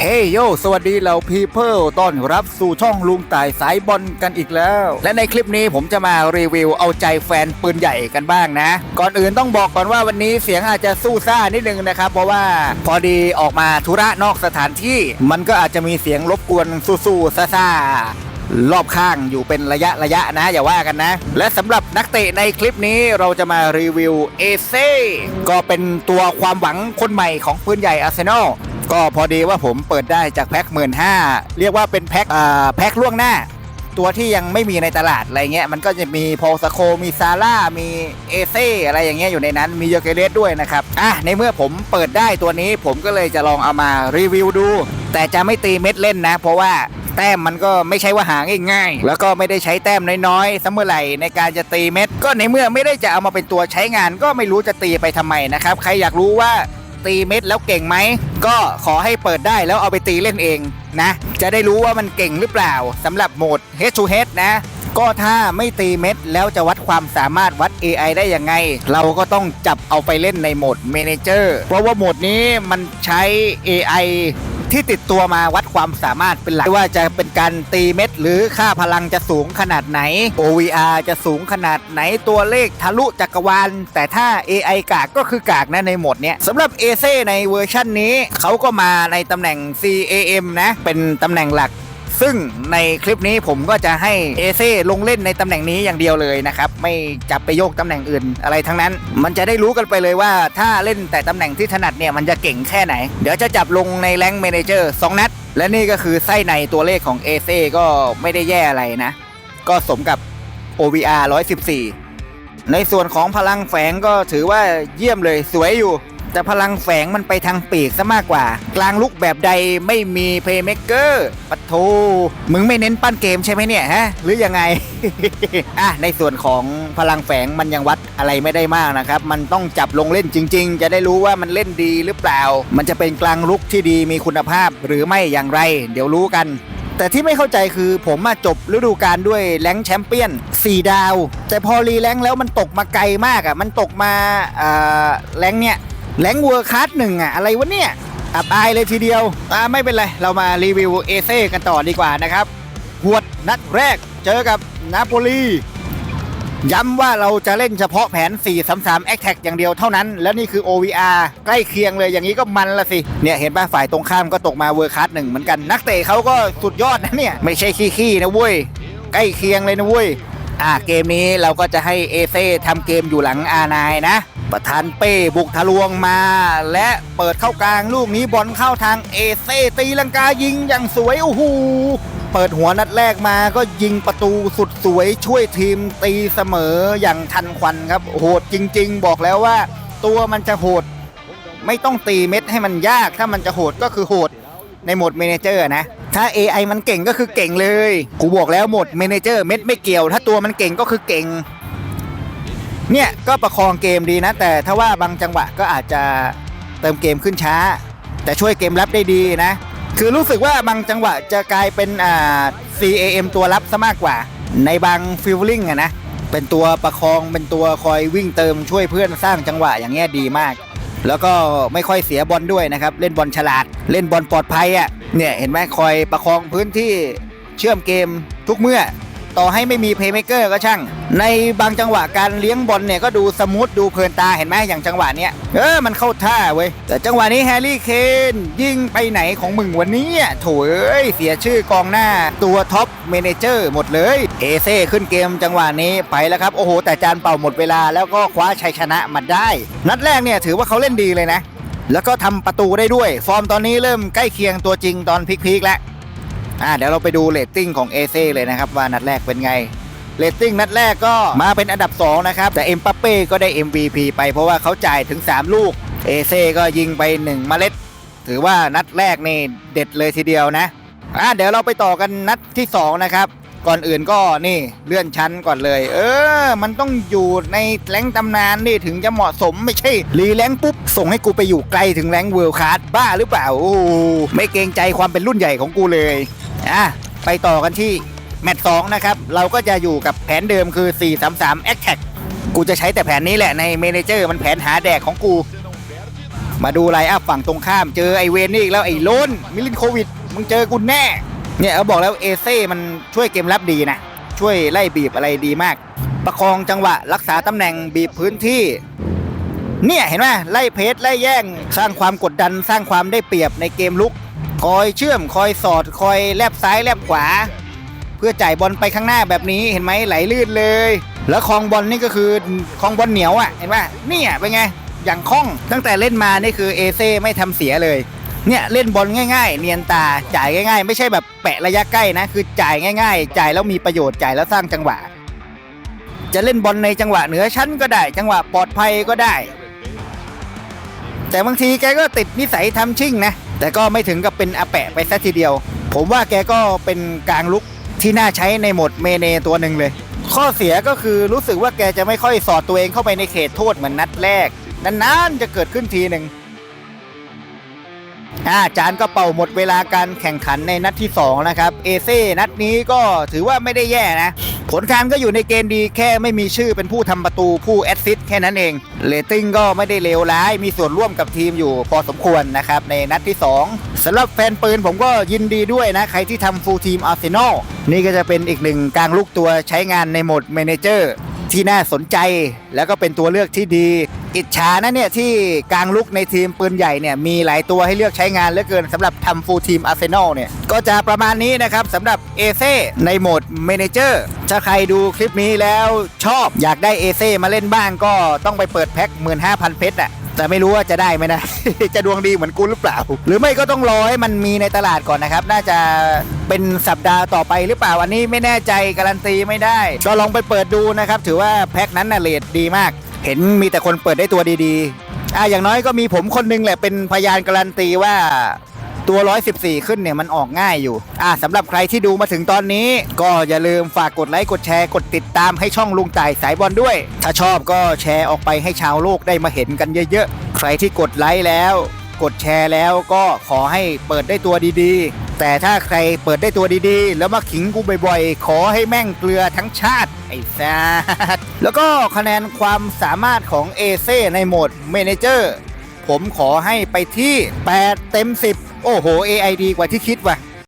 เฮ้ยโย สวัสดีเหล่าพีเพิลต้อนรับสู่ช่องลุงต่ายสายบอลกันอีกแล้ว และในคลิปนี้ผมจะมารีวิวเอาใจแฟนปืนใหญ่กันบ้างนะ ก่อนอื่นต้องบอกก่อนว่าวันนี้เสียงอาจจะสู้ซ่านิดนึงนะครับ เพราะว่าพอดีออกมาธุระนอกสถานที่ มันก็อาจจะมีเสียงรบกวนสู้ๆซ่าๆรอบข้างอยู่เป็นระยะระยะนะอย่าว่ากันนะ และสำหรับนักเตะในคลิปนี้เราจะมารีวิวเอเซ่ก็เป็นตัวความหวังคนใหม่ของปืนใหญ่อาร์เซนอล ก็พอดีว่าผมเปิดได้จากแพ็คหมื่นห้าเรียกว่าเป็นแพ็คแพ็คล่วงหน้า ตัวที่ยังไม่มีในตลาดอะไรเงี้ยมันก็จะมีพอลสโคมีซาร่ามีเอเซ่อะไรอย่างเงี้ยอยู่ในนั้นมีโยเกเรสด้วยนะครับอะในเมื่อผมเปิดได้ตัวนี้ผมก็เลยจะลองเอามารีวิวดู แต่จะไม่ตีเม็ดเล่นนะ เพราะว่าแต้มมันก็ไม่ใช่ว่าหาง่ายๆ แล้วก็ไม่ได้ใช้แต้มน้อยๆเสมอไหร่ในการจะตีเม็ด ก็ในเมื่อไม่ได้จะเอามาเป็นตัวใช้งาน ก็ไม่รู้จะตีไปทำไมนะครับ ใครอยากรู้ว่า ตีเม็ดแล้วเก่งไหม ก็ขอให้เปิดได้แล้วเอาไปตีเล่นเองนะ จะได้รู้ว่ามันเก่งหรือเปล่าสำหรับโหมด Head to Head นะ ก็ถ้าไม่ตีเม็ดแล้วจะวัดความสามารถวัด AI ได้ยังไง เราก็ต้องจับเอาไปเล่นในโหมด Manager เพราะว่าโหมดนี้มันใช้ AI ที่ติดตัวมาวัดความสามารถเป็นหลักไม่ว่าจะเป็นการตีเม็ด หรือค่าพลังจะสูงขนาดไหน OVR จะสูงขนาดไหนตัวเลขทะลุจักรวาล แต่ถ้า AI กากก็คือกากนะในโหมดเนี้ยสำหรับ a อเซในเวอร์ชันนี้ เขาก็มาในตำแหน่ง CAM นะ เป็นตำแหน่งหลัก ซึ่งในคลิปนี้ผมก็จะให้เอเซ่ลงเล่นในตำแหน่งนี้อย่างเดียวเลยนะครับ ไม่จับไปโยกตำแหน่งอื่นอะไรทั้งนั้น มันจะได้รู้กันไปเลยว่าถ้าเล่นแต่ตำแหน่งที่ถนัดเนี่ยมันจะเก่งแค่ไหน เดี๋ยวจะจับลงในแรงเมเนเจอร์2นัด และนี่ก็คือไส้ในตัวเลขของเอเซ่ก็ไม่ได้แย่อะไรนะ ก็สมกับ OVR 114 ในส่วนของพลังแฝงก็ถือว่าเยี่ยมเลยสวยอยู่ แต่พลังแฝงมันไปทางปีกซะมากกว่า กลางลุกแบบใดไม่มีเพย์เม k เกอร์ปัทโทมึงไม่เน้นปั้นเกมใช่ไหมเนี่ยฮะ หรือยังไง อะในส่วนของพลังแฝงมันยังวัดอะไรไม่ได้มากนะครับ มันต้องจับลงเล่นจริง ๆ จะได้รู้ว่ามันเล่นดีหรือเปล่า มันจะเป็นกลางลุกที่ดีมีคุณภาพหรือไม่อย่างไร เดี๋ยวรู้กันแต่ที่ไม่เข้าใจคือผมมาจบฤดูกาลด้วยแรงแชมเปี้ยน 4 ดาว แต่พอรีแรงแล้วมันตกมาไกลมากอะ มันตกมาแรงเนี่ย แรงค์เวอร์คัสหนึ่งอะอะไรวะเนี่ย อับอายเลยทีเดียวอ่าไม่เป็นไร เรามารีวิวเอเซ่กันต่อดีกว่านะครับหวดนัดแรกเจอกับนาโปลีย้ำว่าเราจะเล่นเฉพาะแผน 433 a t t a c k อย่างเดียวเท่านั้น แล้วนี่คือ OVR ใกล้เคียงเลยอย่างนี้ก็มันละสิ เนี่ยเห็นป่ะฝ่ายตรงข้ามก็ตกมาเวอร์คัสหนึ่งเหมือนกัน นักเตะเขาก็สุดยอดนะเนี่ย ไม่ใช่ขี้ๆนะเว้ย ใกล้เคียงเลยนะเว้ย อ่าเกมนี้เราก็จะให้เอเซ่ทำเกมอยู่หลังอานายนะ ประธานเป้บุกทะลวงมา และเปิดเข้ากลางลูกนี้บอลเข้าทางเอเซตีลังกายิงอย่างสวยโอ้โหเปิดหัวนัดแรกมาก็ยิงประตูสุดสวยช่วยทีมตีเสมออย่างทันควันครับ โหดจริง ๆ บอกแล้วว่า ตัวมันจะโหด ไม่ต้องตีเม็ดให้มันยากถ้ามันจะโหดก็คือโหดในโหมดเมนเจอร์นะ ถ้า AI มันเก่งก็คือเก่งเลย กูบอกแล้วโหมดเมนเจอร์เม็ดไม่เกี่ยว ถ้าตัวมันเก่งก็คือเก่ง เนี่ยก็ประคองเกมดีนะ แต่ถ้าว่าบางจังหวะก็อาจจะเติมเกมขึ้นช้า แต่ช่วยเกมรับได้ดีนะ คือรู้สึกว่าบางจังหวะจะกลายเป็นอ่า CAM ตัวรับซะมากกว่า ในบางฟิลลิ่งอะนะเป็นตัวประคองเป็นตัวคอยวิ่งเติมช่วยเพื่อนสร้างจังหวะอย่างเงี้ยดีมาก แล้วก็ไม่ค่อยเสียบอลด้วยนะครับ เล่นบอลฉลาด เล่นบอลปลอดภัยอะ่ะเนี่ยเห็นไหมคอยประคองพื้นที่เชื่อมเกมทุกเมื่อ ต่อให้ไม่มีเพย์เมเกอร์ก็ช่าง ในบางจังหวะการเลี้ยงบอลเนี่ยก็ดูสมูทดูเพลินตาเห็นไหมอย่างจังหวะเนี้ยเออมันเข้าท่าเว้ยแต่จังหวะนี้แฮร์รี่เคนยิงไปไหนของมึงวันนี้อะโถเอ้ยเสียชื่อกองหน้าตัวท็อปเมนเจอร์หมดเลยเอเซ่ขึ้นเกมจังหวะนี้ไปแล้วครับโอ้โห แต่จานเป่าหมดเวลาแล้วก็คว้าชัยชนะมาได้ นัดแรกเนี่ยถือว่าเขาเล่นดีเลยนะ แล้วก็ทำประตูได้ด้วย ฟอร์มตอนนี้เริ่มใกล้เคียงตัวจริงตอนพีคๆแล้ว อ่าเดี๋ยวเราไปดูเรตติ้งของเอเซ่เลยนะครับว่านัดแรกเป็นไงเรตติ้งนัดแรกก็มาเป็นอันดับ 2 นะครับ แต่เอ็มปัปเป้ก็ได้ MVP ไปเพราะว่าเขาจ่ายถึง 3 ลูกเอเซ่ก็ยิงไป 1 เมล็ด ถือว่านัดแรกนี่เด็ดเลยทีเดียวนะอ่าเดี๋ยวเราไปต่อกันนัดที่ 2 นะครับ ก่อนอื่นก็นี่เลื่อนชั้นก่อนเลย เออ มันต้องอยู่ในแรงตำนานนี่ถึงจะเหมาะสมไม่ใช่ รีแรงปุ๊บ ส่งให้กูไปอยู่ไกลถึงแรงเวิลด์คลาสบ้าหรือเปล่าโอ้ไม่เกรงใจความเป็นรุ่นใหญ่ของกูเลยอะไปต่อกันที่แมตช์สองนะครับ เราก็จะอยู่กับแผนเดิมคือ 433 a t t a c k กูจะใช้แต่แผนนี้แหละในเมนเจอร์มันแผนหาแดกของกู มาดูไลน์อัพฝั่งตรงข้าม เจอไอเวนนี่อีกแล้วไอ้โลนมิลินโควิดมึงเจอกูแน่ เนี่ยเขาบอกแล้วเอเซ่มันช่วยเกมรับดีนะ ช่วยไล่บีบอะไรดีมาก ประคองจังหวะรักษาตำแหน่งบีบพื้นที่ เนี่ยเห็นไหมไล่เพจไล่แย่ง สร้างความกดดันสร้างความได้เปรียบในเกมลุก คอยเชื่อมคอยสอดคอยแลบซ้ายแลบขวา เพื่อจ่ายบอลไปข้างหน้าแบบนี้เห็นไหมไหลลื่นเลย แล้วคลองบอลนี่ก็คือคลองบอลเหนียวอะเห็นป่ะเนี่ยเป็นไงอย่างคล่องตั้งแต่เล่นมานี่คือเอเซ่ไม่ทำเสียเลย เนี่ยเล่นบอลง่าย ๆ เนียนตาจ่ายง่าย ๆ ไม่ใช่แบบแปะระยะใกล้นะ คือจ่ายง่าย ๆ จ่ายแล้วมีประโยชน์จ่ายแล้วสร้างจังหวะ จะเล่นบอลในจังหวะเหนือชั้นก็ได้ จังหวะปลอดภัยก็ได้ แต่บางทีแกก็ติดนิสัยทำชิ่งนะ แต่ก็ไม่ถึงกับเป็นอาแปะไปซะทีเดียว ผมว่าแกก็เป็นกลางลุกที่น่าใช้ในโหมดเมเนตัวหนึ่งเลย ข้อเสียก็คือรู้สึกว่าแกจะไม่ค่อยสอดตัวเองเข้าไปในเขตโทษเหมือนนัดแรกนานๆจะเกิดขึ้นทีหนึ่ง อาจานก็เป่าหมดเวลาการแข่งขันในนัดที่ 2 นะครับ เอเซ่นัดนี้ก็ถือว่าไม่ได้แย่นะ ผลการก็อยู่ในเกณฑ์ดีแค่ไม่มีชื่อเป็นผู้ทำประตูผู้แอสซิสต์แค่นั้นเองเรตติ้งก็ไม่ได้เลวร้าย มีส่วนร่วมกับทีมอยู่พอสมควรนะครับ ในนัดที่ 2สำหรับแฟนปืนผมก็ยินดีด้วยนะ ใครที่ทำฟูลทีมอาร์เซนอลนี่ก็จะเป็นอีกหนึ่งกลางลูกตัวใช้งานในโหมดเมนเจอร์ที่น่าสนใจแล้วก็เป็นตัวเลือกที่ดี อิจฉานะเนี่ยที่กลางลุกในทีมปืนใหญ่เนี่ยมีหลายตัวให้เลือกใช้งานเหลือเกินสำหรับทำฟูลทีมอาร์เซนอลเนี่ยก็จะประมาณนี้นะครับสำหรับเอเซในโหมดเมนเจอร์ถ้าใครดูคลิปนี้แล้วชอบอยากได้เอเซมาเล่นบ้างก็ต้องไปเปิดแพ็ค15,000 เพชรอะแต่ไม่รู้ว่าจะได้ไหมนะ จะดวงดีเหมือนกูหรือเปล่า หรือไม่ก็ต้องรอให้มันมีในตลาดก่อนนะครับ น่าจะเป็นสัปดาห์ต่อไปหรือเปล่า อันนี้ไม่แน่ใจการันตีไม่ได้ ก็ลองไปเปิดดูนะครับ ถือว่าแพ็คนั้นน่ะเลทดีมาก เห็นมีแต่คนเปิดได้ตัวดีๆอะอย่างน้อยก็มีผมคนนึงแหละเป็นพยานการันตีว่าตัว 114 ขึ้นเนี่ยมันออกง่ายอยู่ อ่าสำหรับใครที่ดูมาถึงตอนนี้ ก็อย่าลืมฝากกดไลค์ กดแชร์ กดติดตามให้ช่องลุงต่ายสายบอลด้วย ถ้าชอบก็แชร์ออกไปให้ชาวโลกได้มาเห็นกันเยอะๆ ใครที่กดไลค์แล้ว กดแชร์แล้วก็ขอให้เปิดได้ตัวดีๆ แต่ถ้าใครเปิดได้ตัวดีๆ แล้วมาขิงกูบ่อยๆ ขอให้แม่งเกลือทั้งชาติ ไอ้แซดแล้วก็คะแนนความสามารถของเอเซในโหมดเมนเจอร์ผมขอให้ไปที่ 8 เต็ม 10 โอ้โห AI ดีกว่าที่คิดว่ะ